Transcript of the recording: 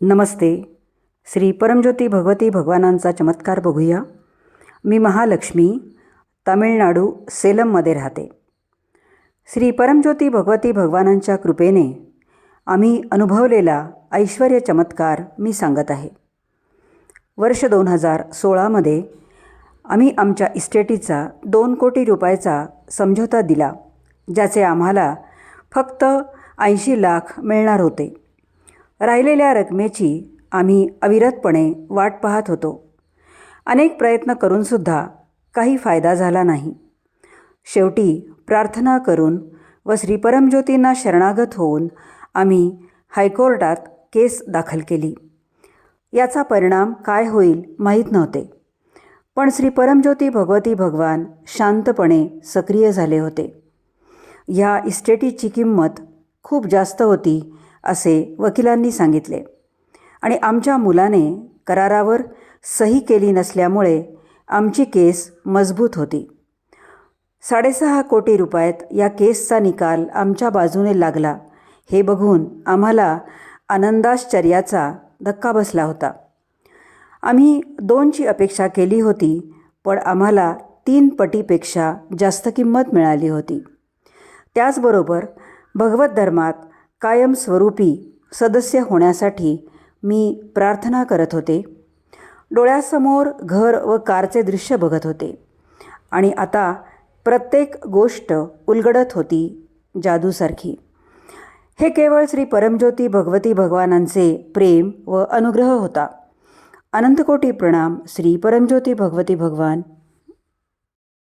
नमस्ते. श्री परमज्योती भगवती भगवानांचा चमत्कार बघूया. मी महालक्ष्मी तामिळनाडू सेलममध्ये राहते. श्री परमज्योती भगवती भगवानांच्या कृपेने आम्ही अनुभवलेला ऐश्वर चमत्कार मी सांगत आहे. वर्ष दोन हजार सोळामध्ये आम्ही आमच्या इस्टेटीचा दोन कोटी रुपयाचा समझोता दिला ज्याचे आम्हाला फक्त ऐंशी लाख मिळणार होते. राहिलेल्या रकमेची आम्ही अविरतपणे वाट पाहत होतो. अनेक प्रयत्न करूनसुद्धा काही फायदा झाला नाही. शेवटी प्रार्थना करून व श्रीपरमज्योतींना शरणागत होऊन आम्ही हायकोर्टात केस दाखल केली. याचा परिणाम काय होईल माहीत नव्हते. पण श्री परमज्योती भगवती भगवान शांतपणे सक्रिय झाले होते. ह्या इस्टेटीची किंमत खूप जास्त होती असे वकिलांनी सांगितले. आणि आमच्या मुलाने करारावर सही केली नसल्यामुळे आमची केस मजबूत होती. साडेसहा कोटी रुपयात या केसचा निकाल आमच्या बाजूने लागला. हे बघून आम्हाला आनंदाश्चर्याचा धक्का बसला होता. आम्ही दोनची अपेक्षा केली होती पण आम्हाला तीन पटीपेक्षा जास्त किंमत मिळाली होती. त्याचबरोबर भगवत धर्मात कायमस्वरूपी सदस्य होण्यासाठी मी प्रार्थना करत होते. डोळ्यासमोर घर व कारचे दृश्य बघत होते. आणि आता प्रत्येक गोष्ट उलगडत होती जादूसारखी. हे केवळ श्री परमज्योती भगवती भगवानांचे प्रेम व अनुग्रह होता. अनंतकोटी प्रणाम श्री परमज्योती भगवती भगवान.